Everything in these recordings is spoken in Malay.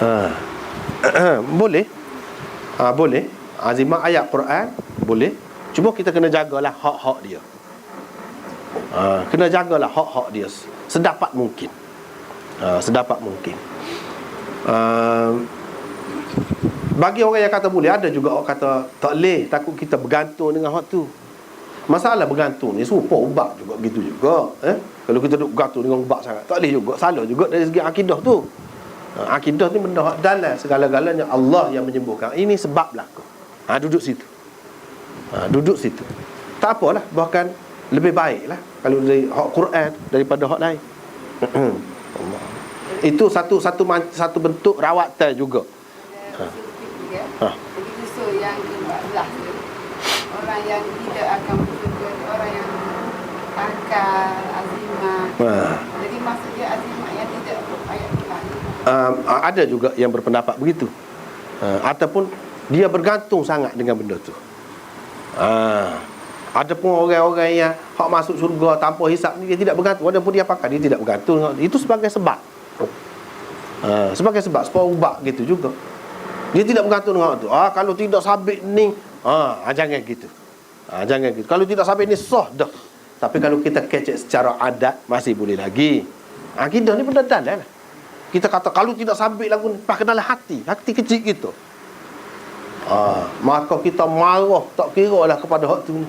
Ha. boleh. Ha, boleh. Azimah ayat Quran boleh. Cuma kita kena jagalah hak-hak dia. Ha, kena jagalah hak-hak dia sedapat mungkin. Ha, sedapat mungkin. Uh, bagi orang yang kata boleh ada juga orang kata tak boleh takut kita bergantung dengan hak tu. Masalah bergantung ni serupa ubat juga gitu juga eh kalau kita duk bergantung dengan ubat sangat tak boleh juga salah juga dari segi akidah tu. Ha, akidah ni benda hak dalam segala-galanya Allah yang menyembuhkan. Ini sebab berlaku. Ha, duduk situ. Ha, duduk situ. Tak apalah bahkan lebih baiklah kalau dari hak Quran daripada hak lain. Allah. Itu satu satu satu bentuk rawatan juga. Ha. Ha. Jadi usul yang ke-14 tu Orang yang tidak akan bersyukur Orang yang akal, azimah Ha. Jadi maksudnya azimah yang tidak ayat Tuhan uh, ada juga yang berpendapat begitu. Uh, ataupun dia bergantung sangat dengan benda tu. Uh, ada pun orang-orang yang hak masuk syurga tanpa hisap ni dia tidak bergantung. Walaupun dia pakai dia tidak bergantung itu sebagai sebab. Uh, sebagai sebab sebab ubah gitu juga. Dia tidak bergantung dengan tu. Ah kalau tidak sabit ni ah jangan gitu. Ah jangan gitu. Kalau tidak sabit ni sah dah. Tapi kalau kita kecek secara adat masih boleh lagi. Akidah ni benda dalam lah kita kata kalau tidak sabit lagu ni Pak kenalah hati. Hati kecil kita ha, Maka kita marah Tak kira lah kepada hak tu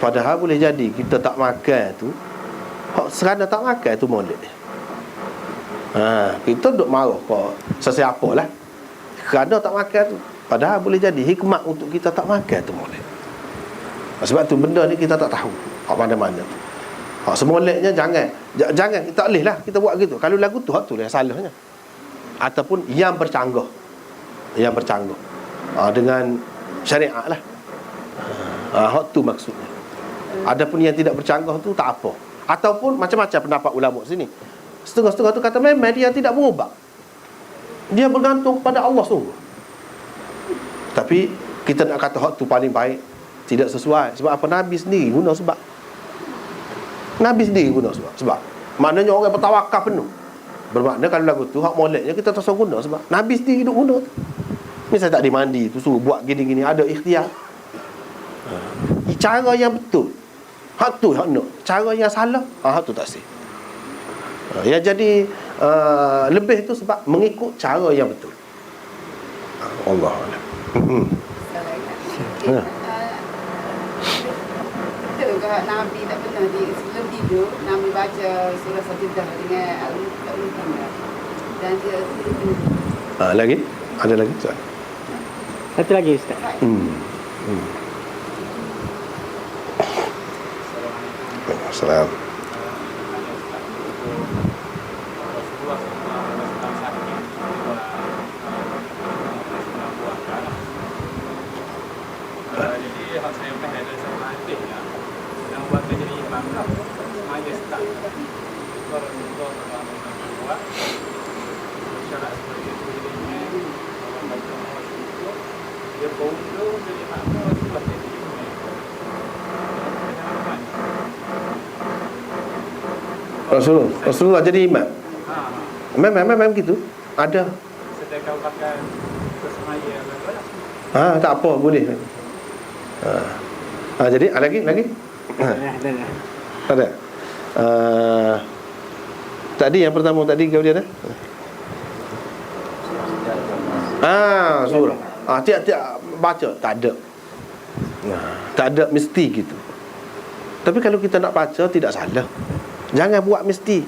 Padahal boleh jadi Kita tak makan tu Hak serana tak makan tu molek. Ha, Kita duduk marah Kau sesiapa lah. Kerana tak makan tu Padahal boleh jadi hikmat untuk kita tak makan tu molek. Sebab tu benda ni kita tak tahu Hak mana-mana tu Ha, semoleknya jangan. J- Jangan, tak boleh lah kita buat gitu. Kalau lagu tu, hak tu lah salahnya. Ataupun yang bercanggah. Yang bercanggah. Ha, Dengan syariat lah. Ha, Hak tu maksudnya. Adapun yang tidak bercanggah tu tak apa. Ataupun macam-macam pendapat ulama sini. Setengah-setengah tu kata memang dia tidak berubah Dia bergantung kepada Allah sungguh. Tapi kita nak kata hak tu paling baik Tidak sesuai. Sebab apa? Nabi sendiri guna sebab Nabi sendiri guna sebab sebab maknanya orang bertawakal penuh. Bermakna kalau lagu tu hak moleknya kita tak usah guna sebab Nabi sendiri duk guna tu. Misal tak dimandi tu suruh buat gini-gini ada ikhtiar. Ha. cara yang betul. Hak tu hak nak. Cara yang salah ha, hak tu tak sih. Ha, yang jadi uh, lebih tu sebab mengikut cara yang betul. Allah Allah Hmm. Salah Ke Nabi tak pernah di sebelum tidur Nabi baca surah Satidah dengan Al-Muqaddimah dan dia tidur. ha, lagi ada lagi soal Satu lagi Ustaz. hmm. Hmm. Assalamualaikum Jadi hak saya pun ada sama hadis lah Yang buat dia jadi imam lah Rasulullah SAW buat Syarat seperti itu jadi imam. Orang baca Allah itu Dia berundur jadi makmum Rasulullah jadi imam Kenapa? Rasulullah Rasulullah jadi imam Ha, Memang memang begitu Ada. Sedangkan pakai Kesemaya Ha tak apa boleh. Ha, ha jadi lagi lagi? Ha, dah. tak ada uh, Tadi yang pertama tadi kau dia dah Ah surah Ah tiap-tiap baca tak ada Nah, tak ada mesti gitu. Tapi kalau kita nak baca tidak salah. Jangan buat mesti.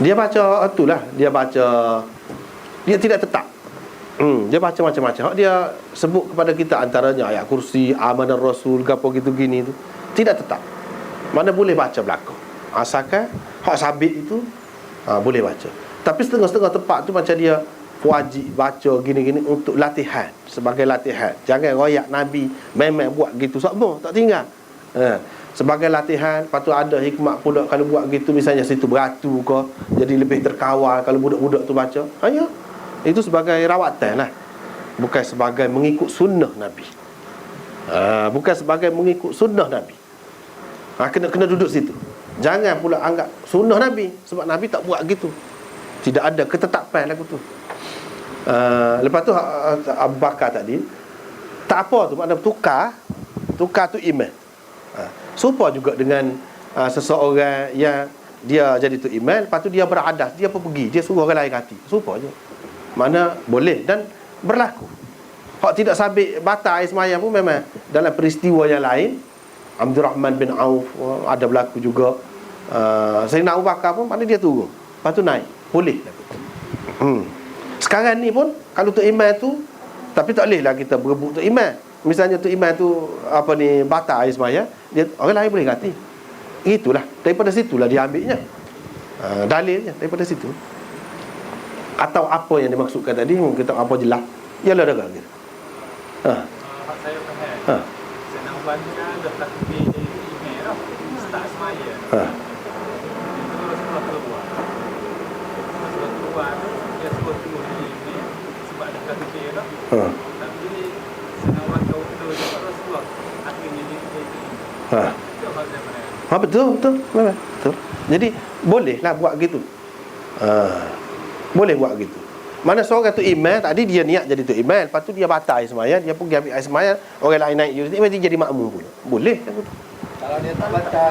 Dia baca itulah, dia baca dia tidak tetap. Hmm, dia baca macam-macam. Dia sebut kepada kita antaranya ayat kursi, amanah rasul, gapo gitu gini tu. Tidak tetap. Mana boleh baca belakang. Asalkan hak sabit itu ha, boleh baca. Tapi setengah-setengah tempat tu macam dia wajib baca gini-gini untuk latihan sebagai latihan. Jangan royak Nabi memang buat gitu semua tak tinggal. Ha. Sebagai latihan Lepas tu ada hikmat pula Kalau buat gitu Misalnya situ beratu ke Jadi lebih terkawal Kalau budak-budak tu baca ha, ya. Itu sebagai rawatan lah Bukan sebagai mengikut sunnah Nabi ha, Bukan sebagai mengikut sunnah Nabi ha, kena, kena duduk situ Jangan pula anggap sunnah Nabi sebab Nabi tak buat gitu. Tidak ada ketetapan lagu tu. Uh, lepas tu uh, Abu Bakar tadi tak apa tu makna tukar tukar tu iman. Uh, serupa juga dengan uh, seseorang yang dia jadi tu iman lepas tu dia beradas dia pun pergi dia suruh orang lain hati serupa je mana boleh dan berlaku hak tidak sabit batal air semayang pun memang dalam peristiwa yang lain Abdul Rahman bin Auf ada berlaku juga. Uh, Sayyidina Abu Bakar pun mana dia turun. Lepas tu naik. Boleh hmm. sekarang ni pun kalau tu iman tu tapi tak boleh lah kita berebut tu iman misalnya tu iman tu apa ni batal air semayang dia orang lain boleh ganti. Itulah. Daripada situlah dia ambilnya. Uh, dalilnya daripada situ. Atau apa yang dimaksudkan tadi mungkin tak apa jelas. Ialah dah gitu ha. Saya faham. ha Email. Start semaya. ha Itu Rasulullah keluar. Rasulullah keluar tu, dia suruh tunggu di email sebab ada takbir dah. ha Tapi tu akhirnya dia ha. Ha betul betul memang betul. Jadi bolehlah buat gitu. Ha. Boleh buat gitu. Mana seorang tu iman tadi dia niat jadi tu iman, lepas tu dia batal sembahyang, dia pergi ambil air sembahyang, orang lain naik jadi dia jadi makmum pula. Boleh macam tu. Kalau dia tak batal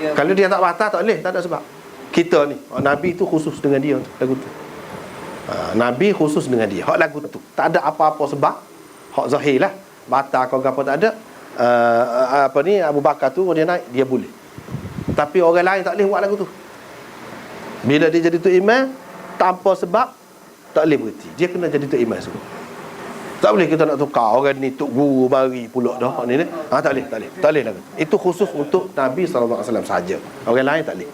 dia Kalau dia tak batal tak boleh, tak ada sebab. Kita ni, oh, Nabi tu khusus dengan dia lagu tu. Ha, Nabi khusus dengan dia. Hak lagu tu. Tak ada apa-apa sebab. Hak zahir lah. Batal kau apa tak ada. Uh, apa ni Abu Bakar tu dia naik dia boleh. Tapi orang lain tak boleh buat lagu tu. Bila dia jadi tu imam tanpa sebab tak boleh berhenti. Dia kena jadi tu imam semua. Tak boleh kita nak tukar orang ni tok guru mari pula dah ni ni. Ha tak boleh, tak boleh. Tak boleh tu. Itu khusus untuk Nabi SAW saja. Orang lain tak boleh.